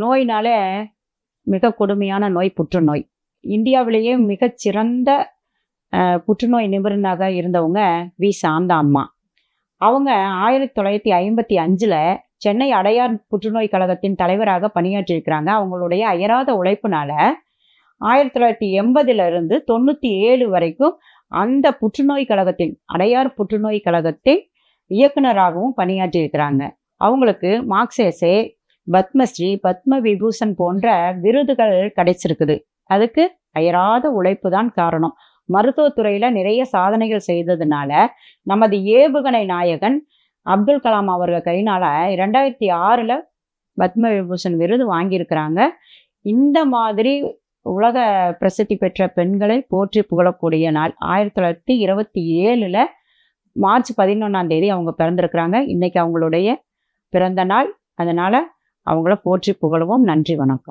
நோயினால மிக கொடுமையான நோய் புற்றுநோய். இந்தியாவிலேயே மிகச்சிறந்த புற்றுநோய் நிபுணராக இருந்தவங்க வி. சாந்தா அம்மா அவங்க ஆயிரத்தி தொள்ளாயிரத்தி ஐம்பத்தி அஞ்சில் சென்னை அடையார் புற்றுநோய் கழகத்தின் தலைவராக பணியாற்றியிருக்கிறாங்க. அவங்களுடைய அயராத உழைப்புனால ஆயிரத்தி தொள்ளாயிரத்தி எண்பதிலிருந்து தொண்ணூற்றி ஏழு வரைக்கும் அந்த புற்றுநோய் கழகத்தின் அடையார் புற்றுநோய் கழகத்தின் இயக்குனராகவும் பணியாற்றியிருக்கிறாங்க. அவங்களுக்கு மார்க்சேசே பத்மஸ்ரீ பத்ம விபூஷன் போன்ற விருதுகள் கிடைச்சிருக்குது. அதுக்கு அயராத உழைப்பு தான் காரணம். மருத்துவத்துறையில நிறைய சாதனைகள் செய்ததுனால நமது ஏவுகணை நாயகன் அப்துல் கலாம் அவர்கள் கையினால ரெண்டாயிரத்தி ஆறில் பத்ம விபூஷன் விருது வாங்கியிருக்கிறாங்க. இந்த மாதிரி உலக பிரசித்தி பெற்ற பெண்களை போற்றி புகழக்கூடிய நாள் ஆயிரத்தி தொள்ளாயிரத்தி இருபத்தி ஏழில் மார்ச் பதினொன்றாம் தேதி அவங்க பிறந்திருக்கிறாங்க. இன்னைக்கு அவங்களுடைய பிறந்த நாள். அதனால் அவங்கள போற்றி புகழுவோம். நன்றி வணக்கம்.